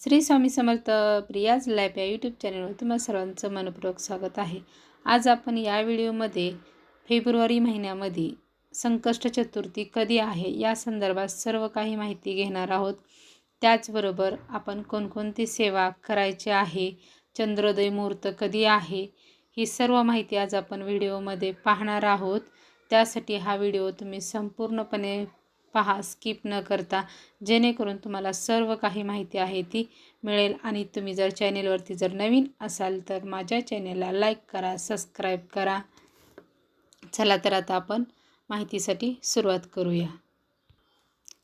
Shri Swami Samarth Priya's lab या YouTube चॅनलवर तुम्हा सर्वांचं मनपूर्वक स्वागत आहे. आज आपण या व्हिडिओमध्ये फेब्रुवारी महिन्यामध्ये संकष्ट चतुर्थी कधी आहे या संदर्भात सर्व काही माहिती घेणार आहोत. त्याचबरोबर आपण कोणकोणती सेवा करायची आहे चंद्रोदय मुहूर्त कधी आहे ही सर्व माहिती आज आपण व्हिडिओमध्ये पाहणार आहोत. त्यासाठी हा व्हिडिओ तुम्ही संपूर्णपणे पहा स्किप न करता. जेणेकरून तुम्हाला सर्व काही माहिती आहे ती मिळेल. आणि तुम्ही जर चॅनेलवरती जर नवीन असाल तर माझ्या चॅनेलला लाईक करा सबस्क्राईब करा. चला तर आता आपण माहितीसाठी सुरुवात करूया.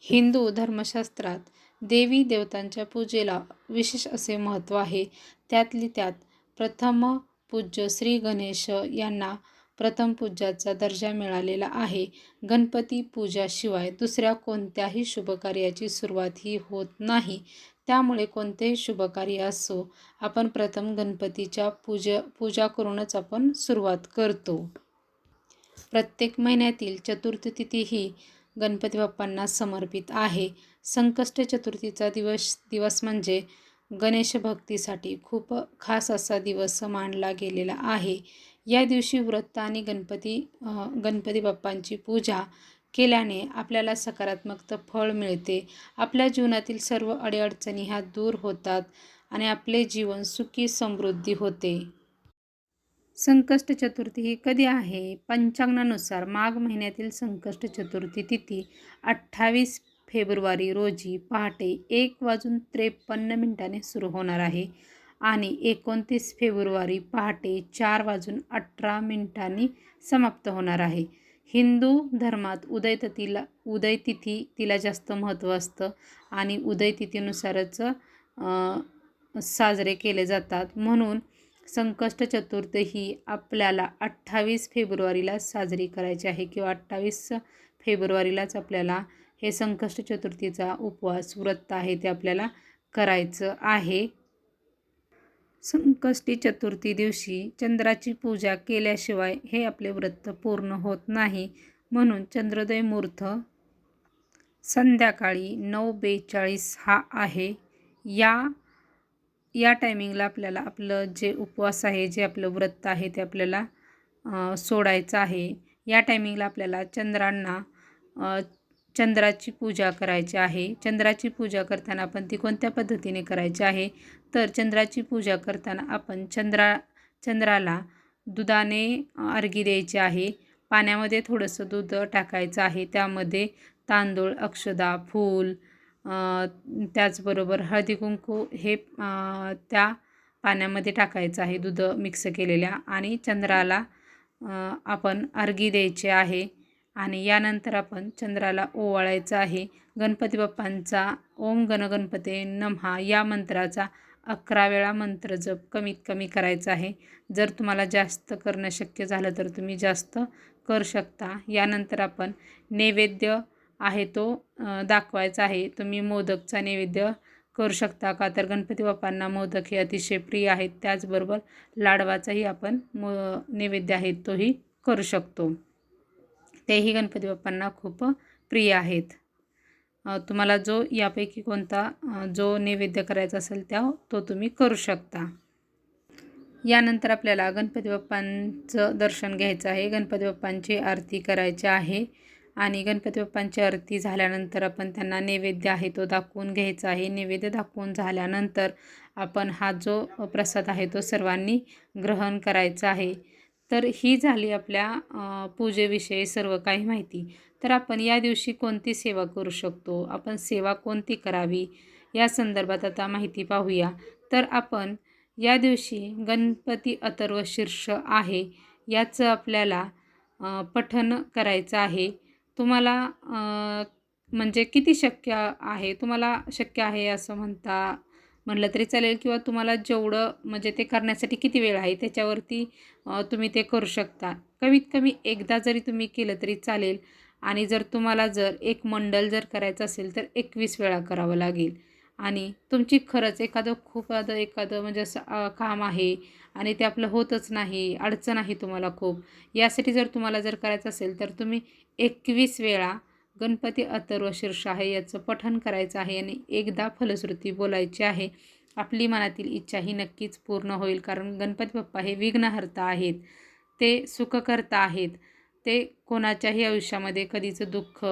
हिंदू धर्मशास्त्रात देवी देवतांच्या पूजेला विशेष असे महत्त्व आहे. त्यातली त्यात प्रथम पूज्य श्री गणेश यांना प्रथम पूजाचा दर्जा मिळालेला आहे. गणपती पूजाशिवाय दुसऱ्या कोणत्याही शुभकार्याची सुरुवात ही होत नाही. त्यामुळे कोणतेही शुभकार्य असो आपण प्रथम गणपतीच्या पूजा पूजा करूनच आपण सुरुवात करतो. प्रत्येक महिन्यातील चतुर्थ तिथी ही गणपती बाप्पांना समर्पित आहे. संकष्ट चतुर्थीचा दिवस दिवस म्हणजे गणेश भक्तीसाठी खूप खास असा दिवस मानला गेलेला आहे. या दिवशी व्रत आणि गणपती गणपती बाप्पांची पूजा केल्याने आपल्याला सकारात्मक फळ मिळते. आपल्या जीवनातील सर्व अडीअडचणी ह्या दूर होतात आणि आपले जीवन सुखी समृद्धी होते. संकष्ट चतुर्थी ही कधी आहे? पंचांगानुसार माघ महिन्यातील संकष्ट चतुर्थी तिथी अठ्ठावीस फेब्रुवारी रोजी पहाटे एक वाजून त्रेपन्न मिनिटाने सुरू होणार आहे. आणि एकोणतीस फेब्रुवारी पहाटे चार वाजून अठरा मिनिटांनी समाप्त होणार आहे. हिंदू धर्मात उदयतिथीला उदयतिथी तिला जास्त महत्त्व असतं आणि उदयतिथीनुसारच साजरे केले जातात. म्हणून संकष्ट चतुर्थ ही आपल्याला अठ्ठावीस फेब्रुवारीला साजरी करायची आहे किंवा अठ्ठावीस फेब्रुवारीलाच आपल्याला हे संकष्ट चतुर्थीचा उपवास व्रत आहे ते आपल्याला करायचं आहे. संकष्टी चतुर्थी दिवशी चंद्राची पूजा केल्याशिवाय हे आपले व्रत पूर्ण होत नाही. म्हणून चंद्रोदय मुहूर्त संध्याकाळी नऊ बेचाळीस हा आहे. या या टायमिंगला आपल्याला आपलं जे उपवास आहे जे आपलं व्रत आहे ते आपल्याला सोडायचं आहे. या टायमिंगला आपल्याला चंद्रांना चंद्राची पूजा करायची आहे. चंद्राची पूजा करताना आपण ती कोणत्या पद्धतीने करायची आहे? तर चंद्राची पूजा करताना आपण चंद्रा चंद्राला दुधाने अर्घी द्यायची आहे. पाण्यामध्ये थोडंसं दूध टाकायचं आहे. त्यामध्ये तांदूळ अक्षदा फूल त्याचबरोबर हळदी कुंकू हे त्या पाण्यामध्ये टाकायचं आहे. दूध मिक्स केलेल्या आणि चंद्राला आपण अर्घी द्यायची आहे. आणि यानंतर आपण चंद्राला ओवाळायचं आहे. गणपती बाप्पांचा ओम गणगणपते नमहा या मंत्राचा अकरा वेळा मंत्र जप कमीत कमी करायचा आहे. जर तुम्हाला जास्त करणं शक्य झालं तर तुम्ही जास्त करू शकता. यानंतर आपण नैवेद्य आहे तो दाखवायचा आहे. तुम्ही मोदकचा नैवेद्य करू शकता का? तर गणपती बाप्पांना मोदक हे अतिशय प्रिय आहेत. त्याचबरोबर लाडवाचाही आपण मो नैवेद्य आहे तोही करू शकतो. तेही गणपती बाप्पांना खूप प्रिय आहेत. तुम्हाला जो यापैकी कोणता जो नैवेद्य करायचा असेल त्या तो तुम्ही करू शकता. यानंतर आपल्याला गणपती बाप्पांचं दर्शन घ्यायचं आहे. गणपती बाप्पांची आरती करायची आहे आणि गणपती बाप्पांची आरती झाल्यानंतर आपण त्यांना नैवेद्य आहे तो दाखवून घ्यायचा आहे. नैवेद्य दाखवून झाल्यानंतर आपण हा जो प्रसाद आहे तो सर्वांनी ग्रहण करायचा आहे. तर ही झाली आपल्या पूजेविषयी सर्व काही माहिती. तर आपण या दिवशी कोणती सेवा करू शकतो? आपण सेवा कोणती करावी? या संदर्भात आता माहिती पाहूया. तर आपण या दिवशी गणपती अथर्व शीर्ष आहे याचं आपल्याला पठन करायचं आहे. तुम्हाला म्हणजे किती शक्य आहे? तुम्हाला शक्य आहे असं म्हणता म्हटलं तरी चालेल किंवा तुम्हाला जेवढं म्हणजे ते करण्यासाठी किती वेळ आहे त्याच्यावरती तुम्ही ते करू शकता. कमीत कमी एकदा जरी तुम्ही केलं तरी चालेल. आणि जर तुम्हाला जर एक मंडल जर करायचं असेल तर एकवीस वेळा करावं लागेल. आणि तुमची खरंच एखादं खूप आदं एखादं म्हणजे असं काम आहे आणि ते आपलं होतच नाही अडचण आहे तुम्हाला खूप. यासाठी जर तुम्हाला जर करायचं असेल तर तुम्ही एकवीस वेळा गणपती अथर्व शीर्ष आहे याचं पठण करायचं आहे आणि एकदा फलश्रुती बोलायची आहे. आपली मनातील इच्छा ही नक्कीच पूर्ण होईल कारण गणपती बाप्पा हे विघ्नहर्ता आहेत. ते सुखकर्ता आहेत. ते कोणाच्याही आयुष्यामध्ये कधीचं दुःख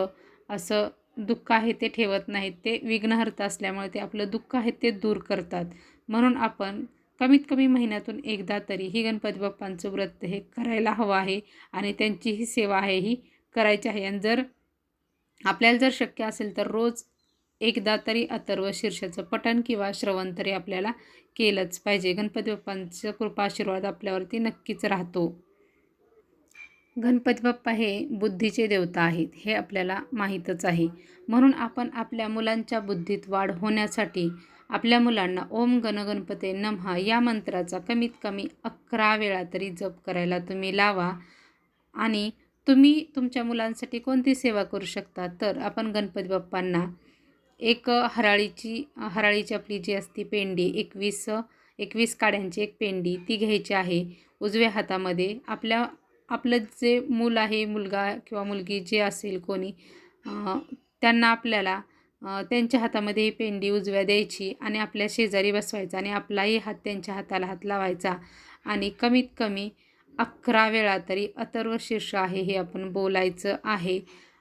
असं दुःख आहे ते ठेवत नाहीत. ते विघ्नहर्ता असल्यामुळे ते आपलं दुःख आहे ते दूर करतात. म्हणून आपण कमीत कमी महिन्यातून एकदा तरी ही गणपती बाप्पांचं व्रत हे करायला हवं आहे आणि त्यांची ही सेवा आहे ही करायची आहे. आणि जर आपल्याला जर शक्य असेल तर रोज एकदा तरी अथर्व शीर्षाचं पठण किंवा श्रवण तरी आपल्याला केलंच पाहिजे. गणपती बाप्पांचं कृपा आशीर्वाद आपल्यावरती नक्कीच राहतो. गणपती बाप्पा हे बुद्धीचे देवता आहेत हे आपल्याला माहीतच आहे. म्हणून आपण आपल्या मुलांच्या बुद्धीत वाढ होण्यासाठी आपल्या मुलांना ओम गणगणपते नमहा या मंत्राचा कमीत कमी अकरा वेळा तरी जप करायला तुम्ही लावा आणि तुम्ही तुमच्या मुलांसाठी कोणती सेवा करू शकता? तर आपण गणपती बाप्पांना एक हराळीची हराळीची आपली जी असती पेंडी एकवीस एकवीस काड्यांची एक पेंडी ती घ्यायची आहे. उजव्या हातामध्ये आपल्या आपलं जे मूल आहे मुलगा किंवा मुलगी जे असेल कोणी त्यांना आपल्याला त्यांच्या हातामध्ये ही पेंडी उजव्या द्यायची आणि आपल्या शेजारी बसवायचा आणि आपलाही हात त्यांच्या हाताला हात लावायचा आणि कमीत कमी अकरा वेळा तरी अथर्व शीर्ष आहे हे आपण बोलायचं आहे.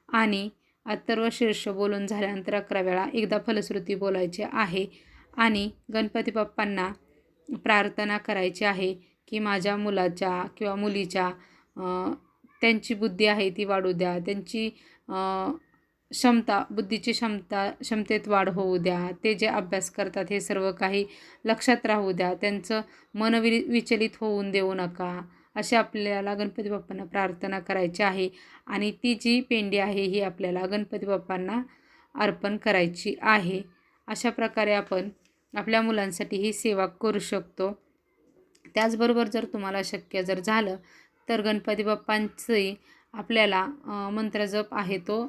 आणि अथर्व शीर्ष बोलून झाल्यानंतर अकरा वेळा एकदा फलश्रुती बोलायची आहे. आणि गणपती बाप्पांना प्रार्थना करायची आहे की माझ्या मुलाच्या किंवा मुलीच्या त्यांची बुद्धी आहे ती वाढू द्या. त्यांची क्षमता बुद्धीची क्षमता क्षमतेत वाढ होऊ द्या. ते जे अभ्यास करतात हे सर्व काही लक्षात राहू द्या. त्यांचं मन वि विचलित होऊन देऊ नका. असे आपल्याला गणपती बाप्पांना प्रार्थना करायची आहे. आणि ती जी पेंडी आहे ही आपल्याला गणपती बाप्पांना अर्पण करायची आहे. अशा प्रकारे आपण आपल्या मुलांसाठी ही सेवा करू शकतो. त्याचबरोबर जर तुम्हाला शक्य जर झालं तर गणपती बाप्पांचंही आपल्याला मंत्रजप आहे तो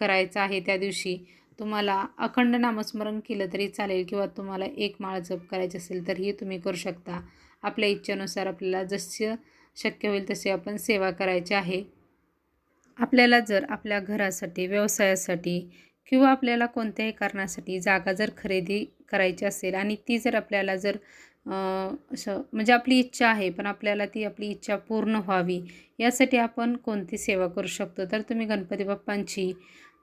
करायचा आहे. त्या दिवशी तुम्हाला अखंड नामस्मरण केलं तरी चालेल किंवा तुम्हाला एक माळ जप करायची असेल तरीही तुम्ही करू शकता. आपल्या इच्छेनुसार आपल्याला जसं शक्य होईल तशी आपण सेवा करायची आहे. आपल्याला जर आपल्या घरासाठी व्यवसायासाठी किंवा आपल्याला कोणत्याही कारणासाठी जागा जर खरेदी करायची असेल आणि ती जर आपल्याला जर असं म्हणजे आपली इच्छा आहे पण आपल्याला ती आपली इच्छा पूर्ण व्हावी यासाठी आपण कोणती सेवा करू शकतो? तर तुम्ही गणपती बाप्पांची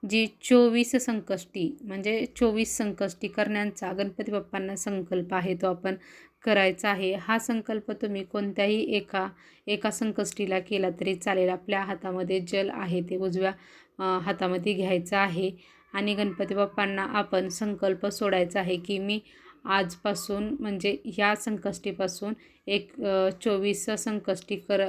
जी चोवीस संकष्टी म्हणजे चोवीस संकष्टी करण्याचा गणपती बाप्पांना संकल्प आहे तो आपण करायचा आहे. हा संकल्प तुम्ही कोणत्याही एका एका संकष्टीला केला तरी चालेल. आपल्या हातामध्ये जल आहे ते उजव्या हातामध्ये घ्यायचं आहे. आणि गणपती बाप्पांना आपण संकल्प सोडायचा आहे की मी आजपासून म्हणजे ह्या संकष्टीपासून एक चोवीस संकष्टी कर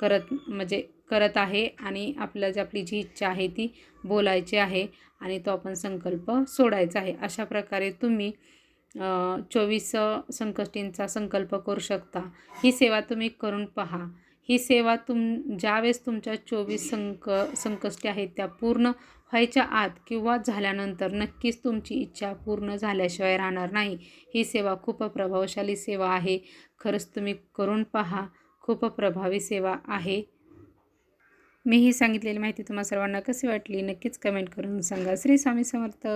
करत म्हणजे करत आहे. आणि आपलं जी आपली जी इच्छा आहे ती बोलायची आहे. आणि तो आपण संकल्प सोडायचा आहे. अशा प्रकारे तुम्ही चोवीस संकष्टींचा संकल्प करू शकता. ही सेवा तुम्ही करून पहा. ही सेवा तुम ज्यावेळेस तुमच्या चोवीस संक संकष्टी आहेत त्या पूर्ण व्हायच्या आत किंवा झाल्यानंतर नक्कीच तुमची इच्छा पूर्ण झाल्याशिवाय राहणार नाही. ही सेवा खूप प्रभावशाली सेवा आहे. खरंच तुम्ही करून पहा. खूप प्रभावी सेवा आहे. मी ही सांगितलेली माहिती तुम्हाला सर्वांना कशी वाटली? नक्कीच कमेंट करून सांगा. श्री स्वामी समर्थ.